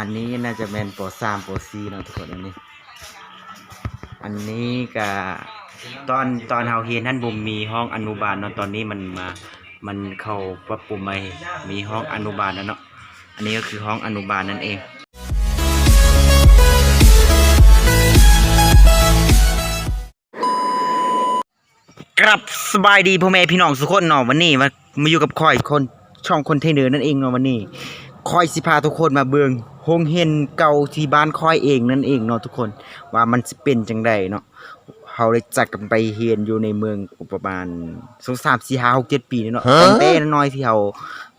อันนี้น่าจะเป็นโปรสามโปสี่เนาะทุกคนอันนี้ อันนี้ก็ตอนตอนเฮาเรียนท่านบุมมีห้องอนุบาลเนาะตอนนี้มันมามันเข้าปรับปรุงใหม่มีห้องอนุบาลแล้วเนาะอันนี้ก็คือห้องอนุบาลนั่นเองกรับสบายดีพ่อแม่พี่น้องทุกคนเนาะวันนี้มามาอยู่กับคอยคนช่องคนเทนเนอร์นั่นเองเนาะวันนี้ คอยสิพาทุกคนมาเบิงโฮงเฮนเก่าที่บ้านคอยเองนั่นเองเนาะทุกคนว่ามันสิเป็นจังไดเนาะเขาได้จัดกันไปเฮียนอยู่ในเมืองประมาณสองสามสี่ห้าหกเจ็ดปีนี่เนาะตั้งแต่น้อยๆที่เขา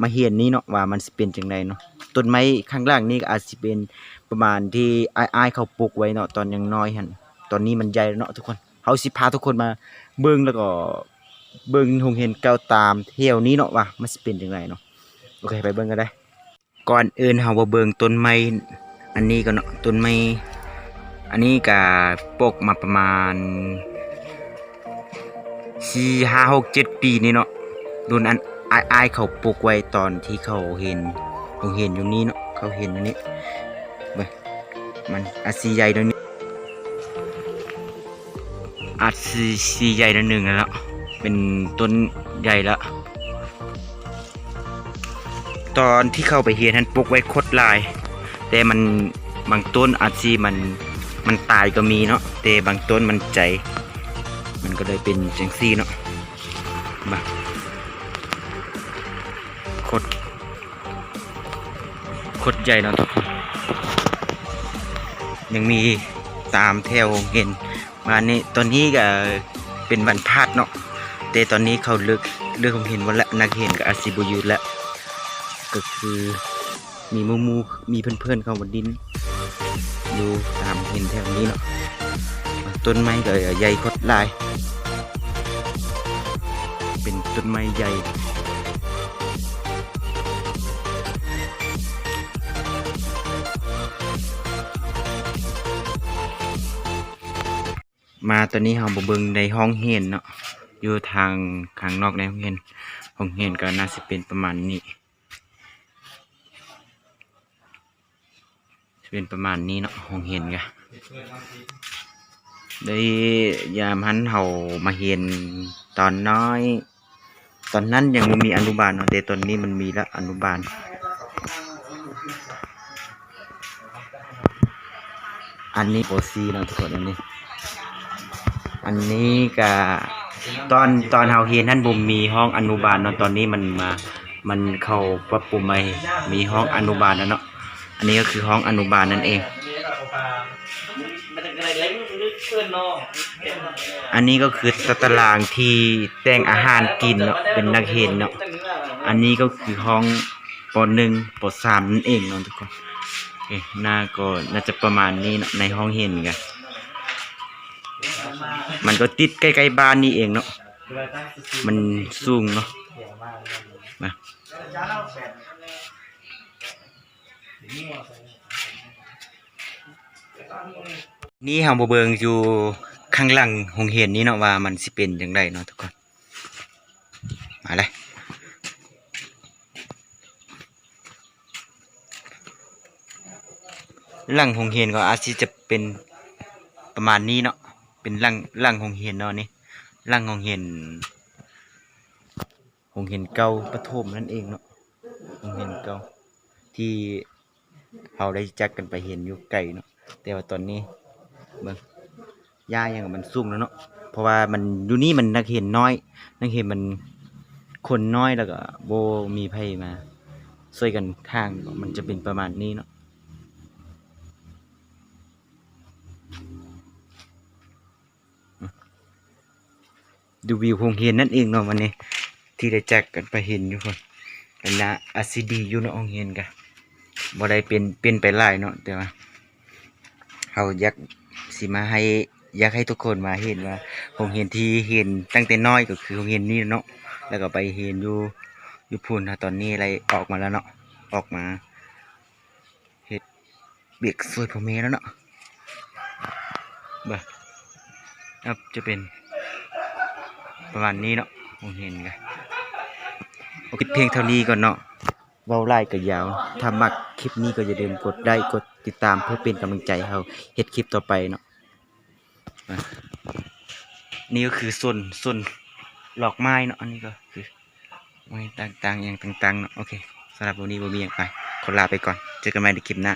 มาเฮียนนี้เนาะว่ามันสิเป็นจังไดเนาะต้นไม้ข้างล่างนี่ก็อาจสิเป็นประมาณที่อ้ายๆเขาปลูกไว้เนาะตอนยังน้อยหั่นตอนนี้มันใหญ่แล้วเนาะทุกคนเขาสิพาทุกคนมาเบิ่งแล้วก็เบิ่งหงเห็นเก่าตามเที่ยวนี้เนาะว่ามันสิเป็นจังไดเนาะโอเคไปเบิ่งกันได้ ก่อนอื่นเฮาบ่เบิงต้นไม้อันนี้ก่อนเนาะต้นไม้อันนี้ก็ปลูกมาประมาณ4 5 6 7ปีนี่เนาะรุ่นอันอายอเขาปลูกไว้ตอนที่เขาเห็นหงเห็นอยู่นี่เนาะเขาเห็นอันนี้เบิ่งมันอาจสิใหญ่ตรงนี้อาจสีสีใหญ่ละหนึ่งแล้วเป็นต้นใหญ่แล้ว ตอนที่เข้าไปเฮียนท่านปลูกไว้โคตรลาย แต่มันบางต้นอาจสีมันมันตายก็มีเนาะแต่บางต้นมันใจ มันก็เลยเป็นจังซี่เนาะมาโคตรโคตรใหญ่เนาะทุกคนยังมีตามแถวเห็นมานี่ตอนนี้ก็เป็นวันพาดเนาะแต่ตอนนี้เขาเลิกเลิกผมเห็นวันละนักเห็นกับอาซิบุยุแล้ว ก็คือมีมูมูมีเพื่อนๆเข้ามาดินอยู่ตามเห็นแถวนี้เนาะต้นไม้ก็ใหญ่คดลาย เป็นต้นไม้ใหญ่มาตอนนี้เราบเบิงในห้องเฮียนเนาะอยู่ทางข้างนอกในห้องเฮียนห้องเฮียนก็น่าจะเป็นประมาณนี้ จะเป็นประมาณนี้เนาะห้องเฮียนก็ได้ยามหันเฮามาเฮียนตอนน้อย ตอนนั้นยังไม่มีอนุบาลเนาะแต่ตอนนี้มันมีแล้วอนุบาล อันนี้โอซีเนาะทุกคนอันนี้ อันนี้ก็ตอนตอนเฮาเฮียนท่านบุมมีห้องอนุบาลเนาะตอนนี้มันมา มันเข้าปรับปรุงใหม่มีห้องอนุบาลแล้วเนาะ อันนี้ก็คือห้องอนุบาลนั่นเอง อันนี้ก็คือตารางที่แต่งอาหารกินเนาะเป็นนักเห็นเนาะ อันนี้ก็คือห้องปหนึ่งปสามนั่นเองเนาะทุกคนโอเคหน้าก็น่าจะประมาณนี้เนาะในห้องเห็นกัน มันก็ติดใกล้ๆบ้านนี่เองเนาะ มันสูงเนาะมา นี่เฮาบ่เบิงอยู่ข้างหลังโรงเรียนนี้เนาะว่ามันสิเป็นจังไดเนาะทุกคน มาเลยหลังโรงเรียนก็อาจจะเป็นประมาณนี้เนาะ เป็นหลังหลังโรงเรียนเนาะนี่หลังโรงเรียนโรงเรียนเก่าประถมนั่นเองเนาะโรงเรียนเก่าที่ เราได้จักกันไปเห็นอยู่ไกลเนาะแต่ว่าตอนนี้เบิ่งหญ้ายังมันสูงแล้วเนาะเพราะว่ามันอยู่นี่มันนักเห็นน้อย นักเห็นมันคนน้อยแล้วก็โบมีไผมาช่วยกันทางมันจะเป็นประมาณนี้เนาะดูวิวคงเห็นนั่นเองเนาะวันนี้ ที่ได้แจ็คกันไปเห็นอยู่คนกันนะอาซิดีอยู่เนาะคงเห็นกัน บ่ได้เป็นเป็นไปหลายเนาะแต่ว่าเขาอยากสิมาให้อยากให้ทุกคนมาเห็นว่าคงเห็นที่เห็นตั้งแต่น้อยก็คือคงเห็นนี่เนาะแล้วก็ไปเห็นอยู่อยู่พูนนะตอนนี้อะไรออกมาแล้วเนาะออกมาเฮ็ดเบียกสวยพ่อแม่แล้วเนาะบ่ครับจะเป็นประมาณนี้เนาะผมเห็นกันโอเคเพียงเท่านี้ก่อนเนาะ เว้าไล่ก็ยาว ถ้ามักคลิปนี้ก็อย่าลืมกดได้กดติดตามเพื่อเป็นกำลังใจให้เราเฮ็ดคลิปต่อไปเนาะอะนี่ก็คือส่วนส่วนหลอกไม้เนาะอันนี้ก็คือไม้ต่างๆอย่างต่างๆเนาะโอเคสำหรับวันนี้บ่มีอย่างไปขอลาไปก่อน เจอกันใหม่ในคลิปหน้า